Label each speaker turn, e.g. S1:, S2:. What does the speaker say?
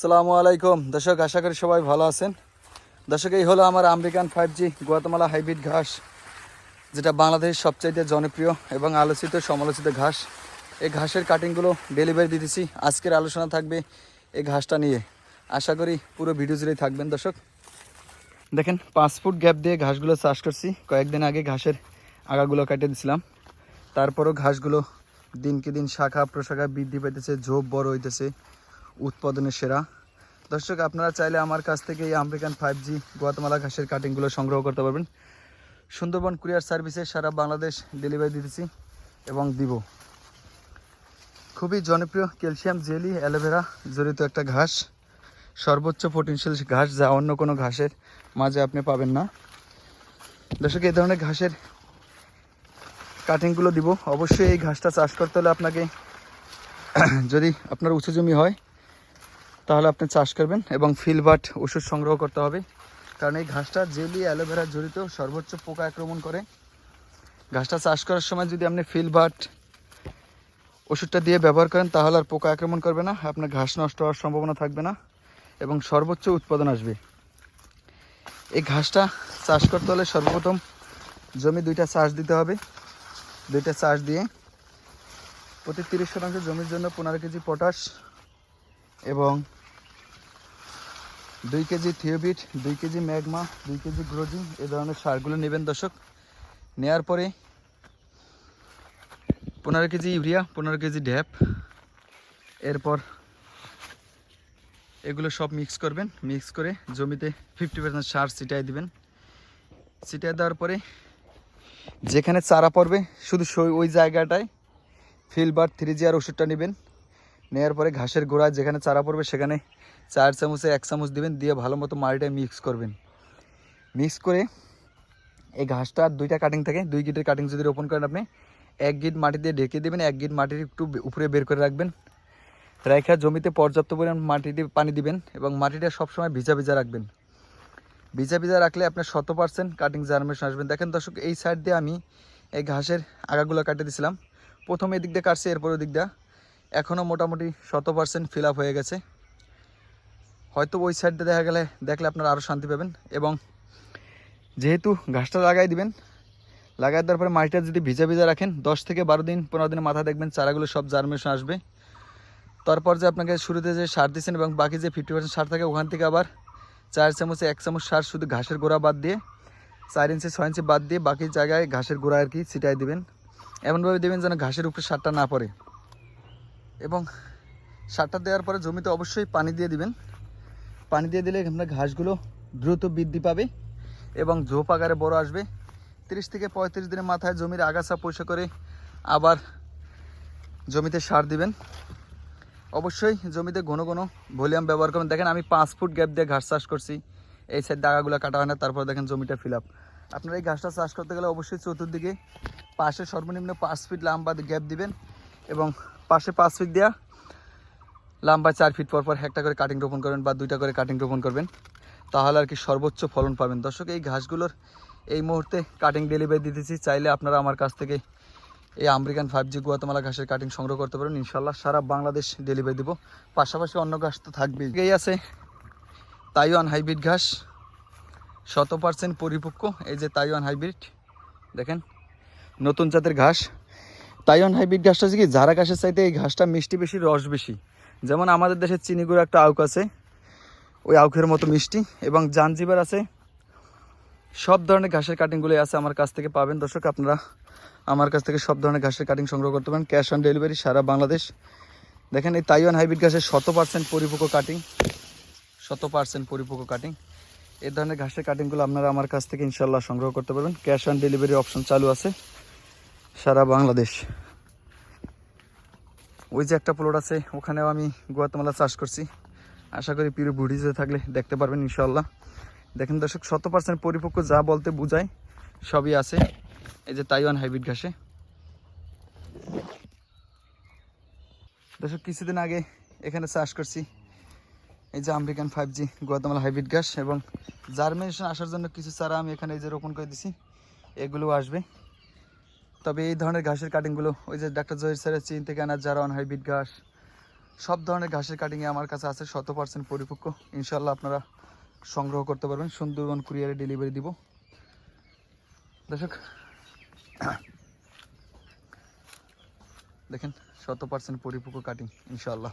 S1: সালামু আলাইকুম। দর্শক, আশা করি সবাই ভালো আছেন। দর্শক, এই হলো আমার American five G Guatemala hybrid ঘাস, যেটা বাংলাদেশের সবচাইতে জনপ্রিয় এবং আলোচিত, সমালোচিত ঘাস। এই ঘাসের কাটিংগুলো ডেলিভারি দিতেছি। আজকের আলোচনা থাকবে এই ঘাসটা নিয়ে। আশা করি পুরো ভিডিও জুড়েই থাকবেন, দর্শক। দেখেন, পাঁচ ফুট গ্যাপ দিয়ে ঘাসগুলো চাষ করছি। কয়েকদিন আগে ঘাসের আগাগুলো কেটে দিছিলাম। তারপরও ঘাসগুলো দিনকে দিন শাখা প্রশাখা বৃদ্ধি পেতেছে ঝোপ বড় হইতেছে। উৎপাদনের সেরা। দর্শক, আপনারা চাইলে আমার কাছ থেকে এই আমেরিকান ফাইভ জি গোয়াতমালা ঘাসের কাটিংগুলো সংগ্রহ করতে পারবেন। সুন্দরবন কুরিয়ার সার্ভিসে সারা বাংলাদেশ ডেলিভারি দিতেছি এবং দিব। খুবই জনপ্রিয় ক্যালসিয়াম জেলি অ্যালোভেরা জড়িত একটা ঘাস। সর্বোচ্চ পোটেনশিয়াল ঘাস যা অন্য কোনো ঘাসের মাঝে আপনি পাবেন না। দর্শক, এই ধরনের ঘাসের কাটিংগুলো দিব। অবশ্যই এই ঘাসটা চাষ করতে হলে আপনাকে যদি আপনার উঁচু জমি হয় তাহলে আপনি চাষ করবেন এবং ফিলবাট ওষুধ সংগ্রহ করতে হবে। কারণ এই ঘাসটা জেলি অ্যালোভেরা জড়িত সর্বোচ্চ পোকা আক্রমণ করে। ঘাসটা চাষ করার সময় যদি আপনি ফিলবাট ওষুধটা দিয়ে ব্যবহার করেন, তাহলে আর পোকা আক্রমণ করবে না, আপনার ঘাস নষ্ট হওয়ার সম্ভাবনা থাকবে না এবং সর্বোচ্চ উৎপাদন আসবে। এই ঘাসটা চাষ করতে হলে সর্বপ্রথম জমি দুইটা চাষ দিতে হবে। দুইটা চাষ দিয়ে প্রতি তিরিশ শতাংশ জমির জন্য পনেরো কেজি পটাশ এবং দুই কেজি থিওবিট, দুই কেজি ম্যাগমা, দুই কেজি গ্রোজিন এ ধরনের সারগুলো নেবেন দর্শক। নেয়ার পরে পনেরো কেজি ইউরিয়া, পনেরো কেজি ড্যাপ। এরপর এগুলো সব মিক্স করবেন। মিক্স করে জমিতে ফিফটি পার্সেন্ট সার ছিটাই দিবেন। ছিটাই দেওয়ার পরে যেখানে চারা পড়বে, শুধু ওই জায়গাটায় ফিলবার থ্রি জি আর ওষুধটা নেবেন। নেওয়ার পরে ঘাসের গোড়ায় যেখানে চারা পড়বে, সেখানে চার চামচে এক চামচ দিবেন, দিয়ে ভালো মতো মাটিটা মিক্স করবেন। মিক্স করে এই ঘাসটার দুইটা কাটিং থাকে, দুই গিটের কাটিং যদি রোপণ করেন আপনি, এক গিট মাটি দিয়ে ঢেকে দেবেন, এক গিট মাটির একটু উপরে বের করে রাখবেন। রেখা জমিতে পর্যাপ্ত পরিমাণ মাটি দিয়ে পানি দিবেন এবং মাটিটা সবসময় ভিজা ভিজা রাখবেন। ভিজা ভিজা রাখলে আপনার শত পার্সেন্ট কাটিং জার্মেশন আসবেন দেখেন দর্শক, এই সাইড দিয়ে আমি এই ঘাসের আগাগুলো কাটে দিয়েছিলাম প্রথম এদিক দিয়ে কাটছি, এরপর ওদিক দিয়ে। এখনও মোটামুটি শত পার্সেন্ট ফিল আপ হয়ে গেছে। হয়তো ওই সাইডটা দেখা গেলে দেখলে আপনারা আরও শান্তি পাবেন এবং যেহেতু ঘাসটা লাগাই দিবেন, লাগাই দেওয়ার পরে মাটিটা যদি ভিজা ভিজা রাখেন, দশ থেকে বারো দিন, পনেরো দিনের মাথা দেখবেন চারাগুলো সব জার্মেশন আসবে। তারপর যে আপনাকে শুরুতে যে সার দিয়েছেন এবং বাকি যে ফিফটি পার্সেন্ট সার থাকে, ওখান থেকে আবার চার চামচে, এক চামচ সার শুধু ঘাসের গোড়া বাদ দিয়ে, চার ইঞ্চি, ছয় ইঞ্চি বাদ দিয়ে বাকি জায়গায় ঘাসের গোড়া আর কি ছিটাই দিবেন। এমনভাবে দেবেন যেন ঘাসের উপরে সারটা না পড়ে। এবং সারটা দেওয়ার পরে জমিতে অবশ্যই পানি দিয়ে দিবেন। পানি দিয়ে দিলে আপনার ঘাসগুলো দ্রুত বৃদ্ধি পাবে এবং ঝোপ আকারে বড় আসবে। তিরিশ থেকে পঁয়ত্রিশ দিনের মাথায় জমির আগাছা পয়সা করে আবার জমিতে সার দিবেন। অবশ্যই জমিতে ঘন ঘন ভলিউম ব্যবহার করবেন। দেখেন আমি পাঁচ ফুট গ্যাপ দিয়ে ঘাস চাষ করছি। এই সাইড দাগাগুলো কাটা হয় না, তারপর দেখেন জমিটা ফিল আপ আপনারা এই ঘাসটা চাষ করতে গেলে অবশ্যই চতুর্দিকে পাশে সর্বনিম্ন পাঁচ ফিট লাম্বা গ্যাপ দিবেন এবং পাশে পাঁচ ফিট দেওয়া লম্বা চার ফিট পর পর একটা করে কাটিং রোপণ করবেন বা দুইটা করে কাটিং রোপণ করবেন। তাহলে আর কি সর্বোচ্চ ফলন পাবেন। দর্শক, এই ঘাসগুলোর এই মুহূর্তে কাটিং ডেলিভারি দিতেছি। চাইলে আপনারা আমার কাছ থেকে এই আমেরিকান ফাইভ জি গুয়াতমালা ঘাসের কাটিং সংগ্রহ করতে পারেন। ইনশাল্লাহ সারা বাংলাদেশ ডেলিভারি দিব। পাশাপাশি অন্য ঘাস তো থাকবেই। এই আছে তাইওয়ান হাইব্রিড ঘাস। শত পার্সেন্ট পরিপক্ক। এই যে তাইওয়ান হাইব্রিড দেখেন, নতুন জাতের ঘাস। তাইওয়ান হাইব্রিড ঘাসটা হচ্ছে কি, যারা ঘাসের চাইতে এই ঘাসটা মিষ্টি বেশি, রস বেশি। যেমন আমাদের দেশের চিনিগুড়ো একটা আউক আছে, ওই আউকের মতো মিষ্টি, এবং জানজিবার আছে। সব ধরনের ঘাসের কাটিংগুলো আছে আমার কাছ থেকে পাবেন। দর্শক, আপনারা আমার কাছ থেকে সব ধরনের ঘাসের কাটিং সংগ্রহ করতে পারেন। ক্যাশ অন ডেলিভারি সারা বাংলাদেশ। দেখেন এই তাইওয়ান হাইব্রিড ঘাসের শত পার্সেন্ট পরিপক্ক কাটিং শত পার্সেন্ট পরিপক্ক কাটিং এই ধরনের ঘাসের কাটিংগুলো আপনারা আমার কাছ থেকে ইনশাল্লাহ সংগ্রহ করতে পারবেন। ক্যাশ অন ডেলিভারি অপশন চালু আছে সারা বাংলাদেশ। ওই যে একটা প্লট আছে, ওখানেও আমি গুয়াতমালা চাষ করছি। আশা করি পিরো বুড়িতে থাকলে দেখতে পারবেন ইনশাল্লাহ দেখেন দর্শক শত পার্সেন্ট পরিপক্ক যা বলতে বোঝায়, সবই আছে। এই যে তাইওয়ান হাইব্রিড ঘাসে। দর্শক, কিছুদিন আগে এখানে চাষ করছি। এই যে American five G Guatemala hybrid ঘাস এবং জার্মিনেশন আসার জন্য কিছু চারা আমি এখানে এই যে রোপণ করে দিছি। এগুলো আসবে। তবে এই ধরনের ঘাসের কাটিংগুলো ওই যে ডাক্তার জহির স্যারের চীন থেকে আনা অন হাইব্রিড ঘাস, সব ধরনের ঘাসের কাটিংয়ে আমার কাছে আছে শত পার্সেন্ট পরিপক্ক। ইনশাল্লাহ আপনারা সংগ্রহ করতে পারবেন। সুন্দরবন কুরিয়ারে ডেলিভারি দিব। দর্শক, দেখেন শত পার্সেন্ট পরিপক্ক কাটিং ইনশাল্লাহ